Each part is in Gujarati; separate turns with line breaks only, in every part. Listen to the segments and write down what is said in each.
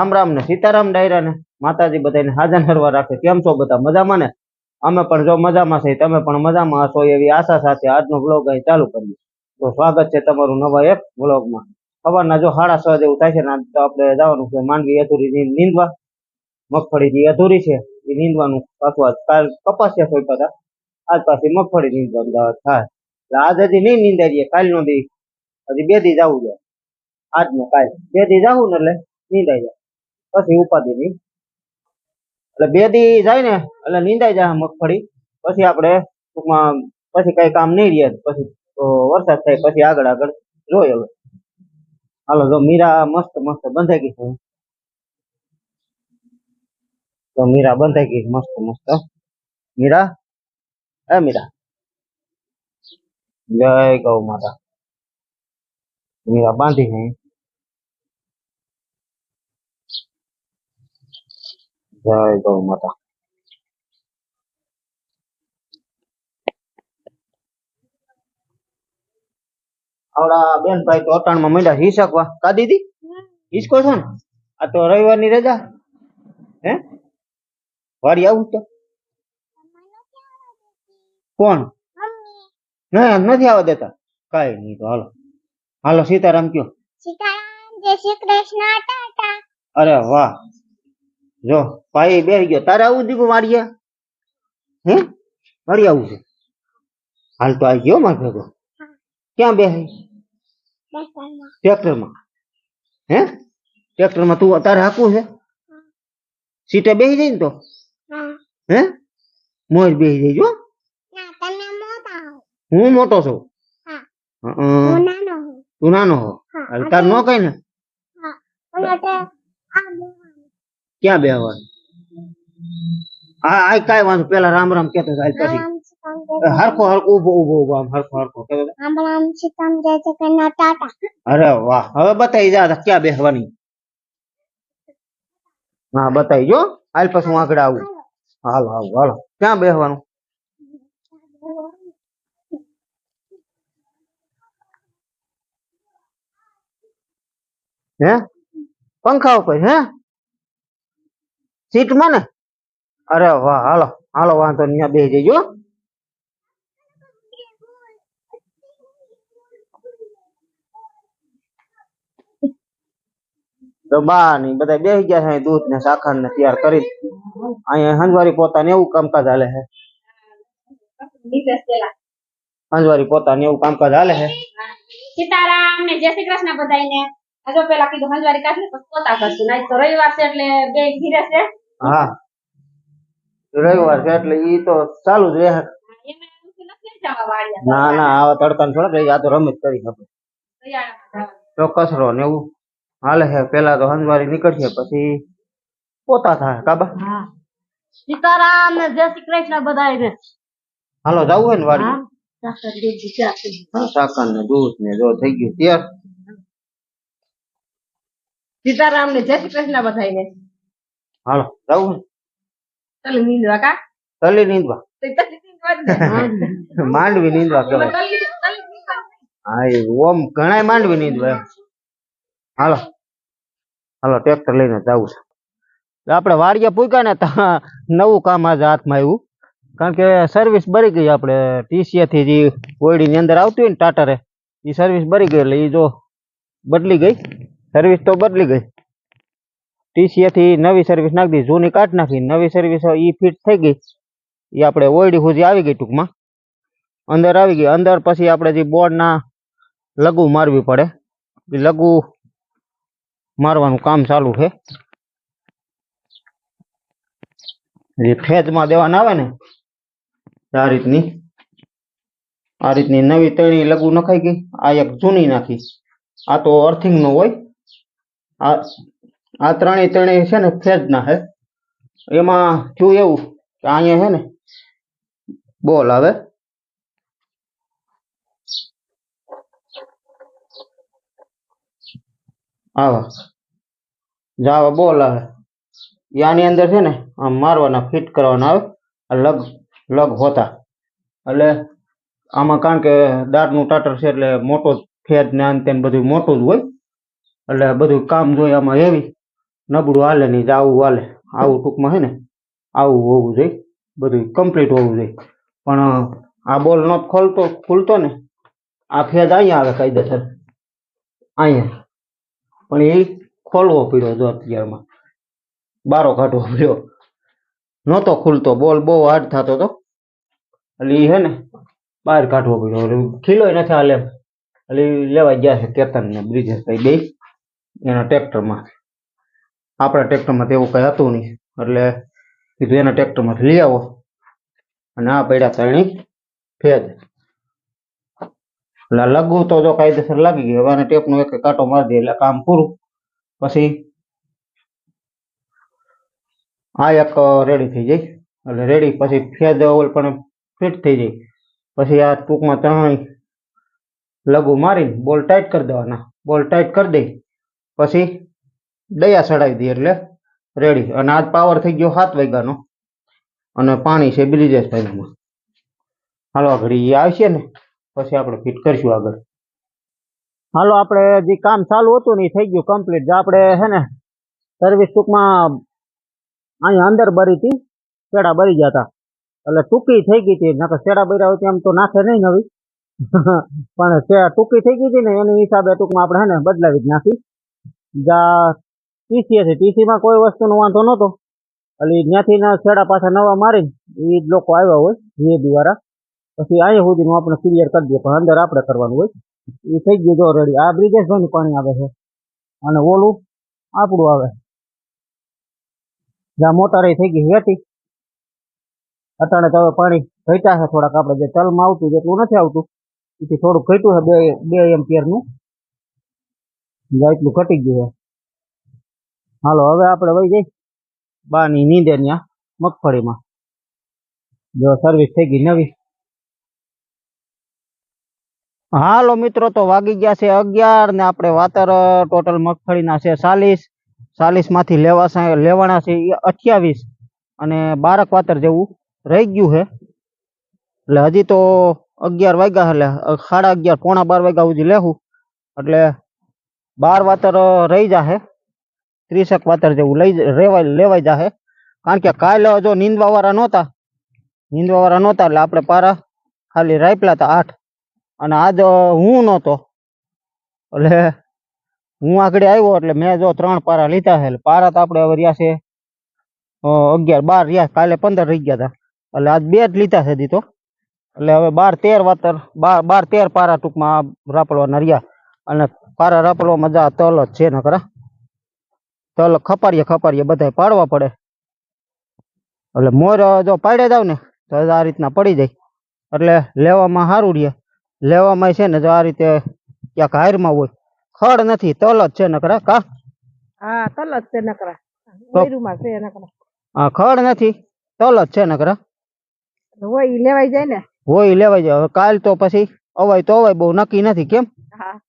રામ રામ ને સીતારામ ડાયરા ને માતાજી બધાને હાજર હરવા રાખે. કેમ છો બધા? મજામાં ને? અમે પણ જો મજામાં છે તમે પણ મજામાં હશો એવી આશા સાથે આજનો બ્લોગ અહીં ચાલુ કરીએ તો સ્વાગત છે તમારું નવા એક બ્લોગમાં સવારના જો સાડા છ જેવું થાય છે ને તો આપણે જવાનું છે માંડવી અધૂરી નીંદવા. મગફળી જે અધૂરી છે, એ નીંદવાનું પાછું કાલ કપાસિયા સોંપ્યા હતા. આજ પાછી મગફળી નીંદવાનું થાય. એટલે આજ હજી નહીં નીંદાઈ કાલનો દી. હજી બે દી જવું જાય આજનો કાલ. બે દી જવું ને એટલે નીંદાઈ જાય. પછી ઉપાધિ નહીં. એટલે બે દી જાય ને, એટલે નીંદાઈ જાય મગફળી. પછી આપણે ટૂંકમાં પછી કઈ કામ નહીં રહે. પછી વરસાદ થાય, પછી આગળ આગળ જોઈએ હવે. હાલો, જો મીરા મસ્ત મસ્ત બંધાઈ ગઈ છે. તો મીરા બંધાઈ ગઈ મસ્ત મસ્ત. મીરા? એ મીરા. જય ગૌ માતા. મીરા બાંધી છે. જય ગૌ માતા આવડા બેન ભાઈ તો અટાણમાં માંડ્યા હિસકવા કા દીદી? હિસકો છો ને આ તો રવિવારની રજા. હે? વાડી આવું તો. કોણ? ના નથી આવવા દેતા. કાઈ નહીં તો હાલો. હાલો સીતારામ કયો.
સીતારામ જય શ્રી કૃષ્ણ ટાટા.
અરે વાહ. જો ભાઈ બેસી ગયો. તારે આવું દીકું વાડીએ? હે? વાડી આવું છે? હાલ તો આવી ગયો માર ભેગો. ક્યાં બેસી ટ્રેક્ટરમાં. હે? ટ્રેક્ટરમાં તું તારે હાકવું છે સીટે બેસી જઈ ને તો?
હે?
મોજ બેસી જઈજો
તમે મોટા હો
મોટો છું. તું નાનો હો? તાર નો કઈ ને. ક્યાં બેહવાનું? હા આ કાંઈ વાંધો પેલા રામ રામ કેતો જાય પછી હરખો હરખો ઊભો ઊભો ઊભો આમ હરખો હરખો કેતો
રામ રામ સીતામ જય શ્રી કૃષ્ણ ટાટા.
અરે વાહ હવે બતાવી જા ક્યાં બેસવાની હા બતાવી જો હાલ પછી હું આગળ આવું. હાલો હાલ હાલો. ક્યાં બેસવાનું હે? પંખા ઉપર હે? સીટમાં ને અરે વાહ હાલો હાલો વાંધો નહીં ત્યાં બેસી જજો તો બા ની બધા બેસી ગયા છે અહીં દૂધ ને સાખર ને તૈયાર કરી અહીંયા હંજવારી પોતાને એવું કામકાજ હાલે છે હંજવારી પોતાને એવું કામકાજ હાલે છે
સીતારામ ને જય શ્રી કૃષ્ણ બધાયને હજો પેલા કીધું હંજવારી કાઢી પછી પોતા કરશું નહીં તો રવિવાર છે એટલે બે ઘીરે છે
હા. રવિવાર છે એટલે ઈ તો ચાલુ જ રહે. ના ના આવા તડકા થોડા આ તો રમત કરી આપણે
ચોક્કસ
તો ને એવું. હાલે છે પેલા તો હંજવારી નીકળશે પછી પોતા થાય કાબા
સીતારામ ને જય શ્રી કૃષ્ણ બધાયને
હાલો જવું હોય ને વાડી સાકર ને દૂધ ને જો થઈ ગયું તૈયાર.
સીતારામ ને જય શ્રી કૃષ્ણ બધાયને
હાલો જવું
તલી નીંદવા કા?
તલી નીંદવા.
તલી નીંદવા
માંડવી નીંદવા કહેવાય. હા એ ઓમ ઘણાય માંડવી નીંદવા એમ. હાલો. હાલો ટ્રેક્ટર લઈને જવું છે. આપણે વાડિયા પૂગ્યા ને ત્યાં નવું કામ આજે હાથમાં આવ્યું. કારણ કે સર્વિસ બરી ગઈ આપણે. ટીસીએથી જે ઓયડીની અંદર આવતી હોય ને ટાટરે એ સર્વિસ બરી ગઈ. એટલે એ જો બદલી ગઈ. સર્વિસ તો બદલી ગઈ. ટીસીએથી નવી સર્વિસ નાખી દીધી, જૂની કાઢ નાખી નવી સર્વિસ એ ફિટ થઈ ગઈ. એ આપણે ઓયડી સુધી આવી ગઈ ટૂંકમાં. અંદર આવી ગઈ, અંદર પછી આપણે જે બોર્ડના લઘુ મારવી પડે. એ લઘુ મારવાનું કામ ચાલુ છે. જે ફેજમાં દેવાના આવે ને, આ રીતની. આ રીતની નવી તણી લઘુ નખાઈ ગઈ, આ એક જૂની નાખી. આ તો અર્થિંગનું હોય. આ આ ત્રણેય ત્રણેય છે ને ફેજ ના છે એમાં થયું એવું કે અહીંયા છે ને બોલ આવે આવા. જાવા બોલ આવે યાની અંદર છે ને આમ મારવાના, ફિટ કરવાના, આવે. લગ લગ હોતા. એટલે આમાં કારણ કે દાંતનું ટાટર છે એટલે મોટો ફેજ ને અંતે બધું મોટું જ હોય. એટલે બધું કામ જોઈએ આમાં હેવી. નબળું હાલે નહીં તો આવું હાલે. આવું ટૂંકમાં હે ને, આવું હોવું જોઈએ. બધું કમ્પ્લીટ હોવું જોઈએ. પણ આ બોલ નો ખોલતો, ખુલતો ને, આ ફેદ અહીંયા આવે કાયદેસર અહીંયા. પણ એ ખોલવો પડ્યો જો અત્યારમાં. બારો કાઢવો પડ્યો. નહોતો ખુલતો. બોલ બહુ હાર્ડ થતો હતો એટલે એ હે ને બહાર કાઢવો પડ્યો. ખીલોય નથી હાલે. એટલે લેવા ગયા છે કેતન ને બ્રિજેશ ભાઈ બે, એના ટ્રેક્ટરમાં આપણા ટ્રેક્ટરમાં તો એવું કંઈ હતું નહીં. એટલે કીધું એના ટ્રેક્ટરમાંથી લઈ આવો. અને આ પડ્યા ત્રણેય ફેદ એટલે લગવું તો જો કાયદેસર લાગી ગયું. હવે આને ટેપનો એક કાંટો મારી દે એટલે કામ પૂરું. પછી આ એક રેડી થઈ જાય એટલે રેડી પછી ફેદ ઓલ પણ ફિટ થઈ જાય પછી આ ટૂંકમાં ત્રણ લઘુ મારીને બોલ ટાઈટ કરી દેવાના. બોલ ટાઈટ કરી દઈ. પછી દયા ચડાવી દઈએ એટલે રેડી અને આજ પાવર થઈ ગયો સાત વાગ્યાનો. અને પાણી છે બ્રિજેશભાઈમાં હાલો ઘડી એ આવશે ને, પછી આપણે ફિટ કરીશું આગળ. હાલો, આપણે જે કામ ચાલુ હતું ને એ થઈ ગયું કમ્પ્લીટ જે આપણે હે ને સર્વિસ ટૂંકમાં અહીંયા અંદર બરી હતી, શેડા બરી ગયા હતા. એટલે ટૂંકી થઈ ગઈ હતી. નકર શેડા બર્યા હોય એમ તો નાખે નહીં નવી. પણ ટૂંકી થઈ ગઈ હતી ને, એની હિસાબે ટૂંકમાં આપણે હે ને બદલાવી જ નાખી. જા ટીસી હતી. ટીસીમાં કોઈ વસ્તુનો વાંધો નહોતો. ઈ ત્યાંથી છેડા પાછા નવા મારીને એ જ લોકો આવ્યા હોય જીએબી વાળા પછી અહીંયા સુધીનું આપણે ક્લિયર કરી દઈએ, પણ અંદર આપણે કરવાનું હોય. એ થઈ ગયું જો રેડી આ બ્રિજેશભાઈનું પાણી આવે છે. અને ઓલું આપણું આવે. જ્યાં મોટારી થઈ ગઈ હતી. અટાણે તો હવે પાણી ઘટ્યા છે થોડાક આપણે. જે તલમાં આવતું જેટલું નથી આવતું. એથી થોડુંક ઘટ્યું છે બે બે એમ્પિયરનું. એટલું ઘટી ગયું છે. હાલો, હવે આપણે વહી જઈ. બાની નીંદે ત્યાં મગફળીમાં. જો સર્વિસ થઈ ગઈ નવી. હાલો, મિત્રો, તો વાગી ગયા છે અગિયાર ને આપણે વાતર, ટોટલ મગફળીના છે ચાલીસ. ચાલીસમાંથી લેવા લેવાના છે અઠ્યાવીસ. અને બારક વાતર જેવું રહી ગયું છે. એટલે હજી તો અગિયાર વાગ્યા એટલે સાડા અગિયાર, પોણા બાર વાગ્યા સુધી લેવું એટલે બાર વાતર રહી જાહે. ત્રીસેક વાતર જેવું લઈ રેવાય લેવાય જાહે. કારણ કે કાલે જો નીંદવા વાળા નહોતા. નીંદવા વાળા નહોતા એટલે આપણે પારા ખાલી રાપલા હતા આઠ. અને આજ હું નહોતો. એટલે હું આગળ આવ્યો એટલે મેં જો ત્રણ પારા લીધા છે. એટલે પારા તો આપણે હવે રહ્યા છે અગિયાર બાર રહ્યા કાલે પંદર રહી ગયા હતા. એટલે આજ બે જ લીધા છે દીધો એટલે હવે બાર તેર વાતર બાર બાર તેર પારા ટૂંકમાં રાપડવાના રહ્યા. અને પારા રાપડવા મજા તલ જ છે નકરા તલ ખપારીએ ખપારીએ બધાય પાડવા પડે. એટલે મોર જો પાડે જાવ ને તો આ રીતના પડી જાય. એટલે લેવામાં સારું રહે. લેવામાં છે ને જો આ રીતે ક્યાંક હાયરમાં હોય. ખડ નથી તલ જ છે નકરા કા?
હા તલ જ છે નકરા. છે નકરા.
આ ખડ નથી તલ જ છે નકરા.
હોય લેવાઈ જાય ને?
હોય લેવાઈ જાય. હવે કાલ તો પછી અવાય તો અવાય બહુ નક્કી નથી કેમ?
હા.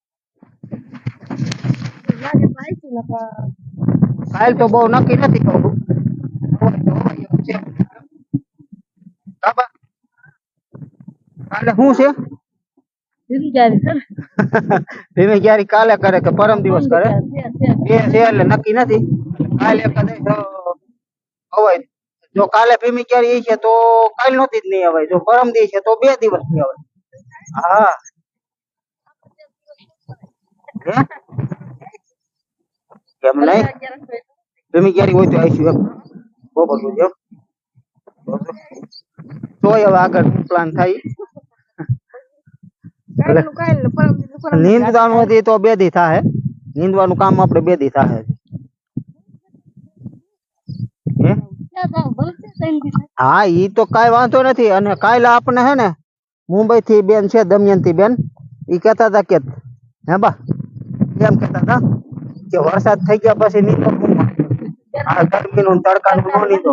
લાગે
કાલ તો બહુ નક્કી નથી કહું કાલે શું છે? ક્યારે કાલે કરે કે પરમ દિવસ કરે. બે છે એટલે નક્કી નથી. કાલે કદાચ તો જો કાલે ભીમી ક્યારે છે તો કાલ નહોતી જ નહીં આવે જો પરમ દી છે તો બે દિવસ નહીં આવે હા? હે? કેમ નહીં ભીમી ક્યારે હોય તો આવીશું એમ બરોબર છે એમ. તોય હવે આગળ પ્લાન થાય
કાલનું કાલ ને પરમ દીનું પરમ દી.
નીંદવાનું હતી તો બે દી થાય નીંદવાનું કામ આપણે બે દી થાય હે હા ઈ તો કાંઈ વાંધો નથી અને કાલે આપણે હે ને મુંબઈ થી બેન છે દમયંતી બેન ઈ કહેતા હતા કે હે બા એમ કહેતા હતા કે વરસાદ થઈ ગયા પછી નીંદો આ ગરમીનું ને તડકાનું નીંદો.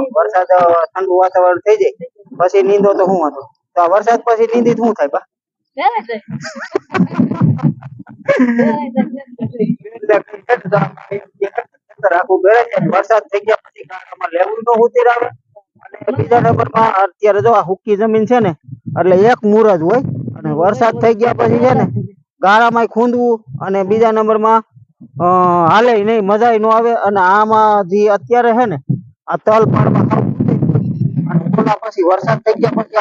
વરસાદ થઈ ગયા પછી લેવું તો ઉતર આવે અને અત્યારે જો આ હુક્કી જમીન છે ને એટલે એક મૂર હોય. અને વરસાદ થઈ ગયા પછી છે ને ગાળામાં ખૂંદવું અને બીજા નંબરમાં અ, હાલે નહીં મજા ન આવે. અને આમાં જે અત્યારે છે ને, આ તલ પાડવા પછી વરસાદ થઈ ગયા પછી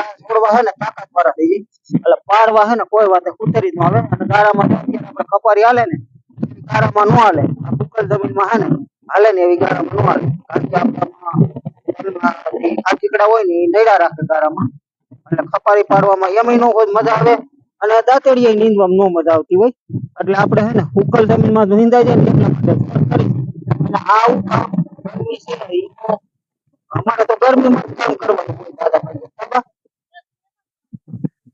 એટલે પાડવા હે ને, કોઈ વાતે ઉતરી ન આવે. અને ગારામાં આપણે કપારી હાલે ને ગારામાં ન હાલે. જમીનમાં હે ને, હાલે ને એવી ગારામાં ન આ ચીકડા હોય ને રાખે ગારામાં એટલે ખપારી પાડવામાં એમ ન હોય, મજા આવે. અને દાંતડીએ નીંદવામાં ન મજા આવતી હોય. એટલે આપણે હે ને ઉકલ જમીનમાં જો નીંદાઈ જાય ને એટલા માટે કરી અને આ ગરમી છે ને અમારે તો ગરમીમાં કામ કરવાનું હોય દાદા ખબર?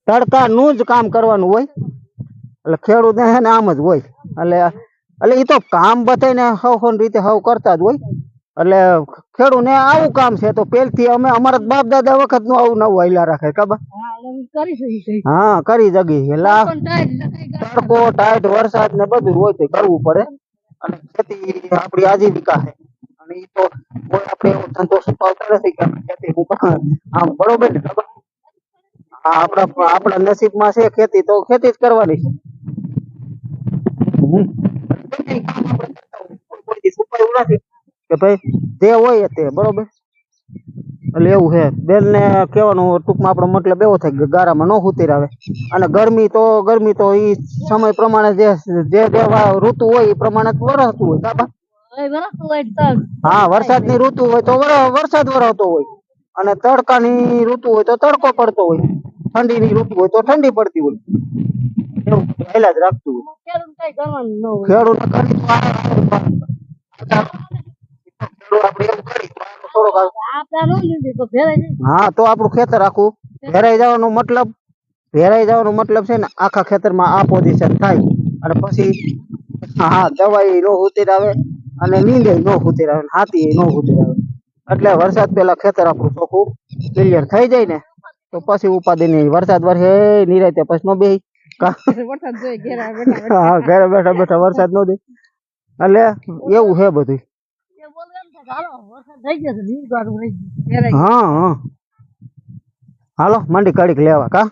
તડકાનું જ કામ કરવાનું હોય. એટલે ખેડૂત હે ને આમ જ હોય. એટલે એટલે એ તો કામ બધાને હવ રીતે હવ કરતા જ હોય. એટલે ખેડૂતને આવું કામ છે તો પેલથી અમે અમારા બાપ દાદા વખતનું આવું નવું હાલ્યા રાખે ખબર?
હા કરી
હા જગી એટલે તડકો ટાઈટ વરસાદ ને બધું હોય તો કરવું પડે. અને ખેતી આપડી આજીવિકા છે. અને ઈ તો કોઈ આપણે એવો ધંધો સુપાવતા નથી કે ખેતી આમ બરોબર ને ખબર? આપડા આપણા આપણા નસીબમાં છે ખેતી તો ખેતી જ કરવાની છે. કોઈ નથી. કે ભાઈ જે હોય તે બરોબર? એટલે એવું છે. બેન ને કહેવાનું ટૂંકમાં આપણો મતલબ એવો થાય કે ગારામાં ન હુતી આવે. અને ગરમી તો ગરમી તો એ સમય પ્રમાણે જે જે જે ઋતુ હોય એ પ્રમાણે વરસતું હોય
તો
હા વરસાદની ઋતુ હોય તો વરસાદ વરસતો હોય. અને તડકાની ઋતુ હોય તો તડકો પડતો હોય. ઠંડીની ઋતુ હોય તો ઠંડી પડતી હોય. એવું પહેલા જ રાખતું હોય.
ખેડૂત કઈ
હા તો આપણું ખેતર આખું ભેરાઈ જવાનો મતલબ ભેરાઈ જવાનો મતલબ છે ને આખા ખેતરમાં આ પોઝિશન થાય. અને પછી હા દવાઈ નો ઉતર આવે અને નીંદે નો ઉતર આવે હાથી નો ઉતર આવે. એટલે વરસાદ પેલા ખેતર આપણું ચોખ્ખું ક્લિયર થઈ જાય ને તો પછી ઉપાધિ નહીં વરસાદ વરસે નિરાયતે પછી નો બેહી.
વરસાદ જોઈ ઘેરા બેઠા બેઠા.
હા ઘરે બેઠા બેઠા વરસાદ નો દે. એટલે એવું છે બધું હા હા. હાલો મંડી કડીક લેવા કા?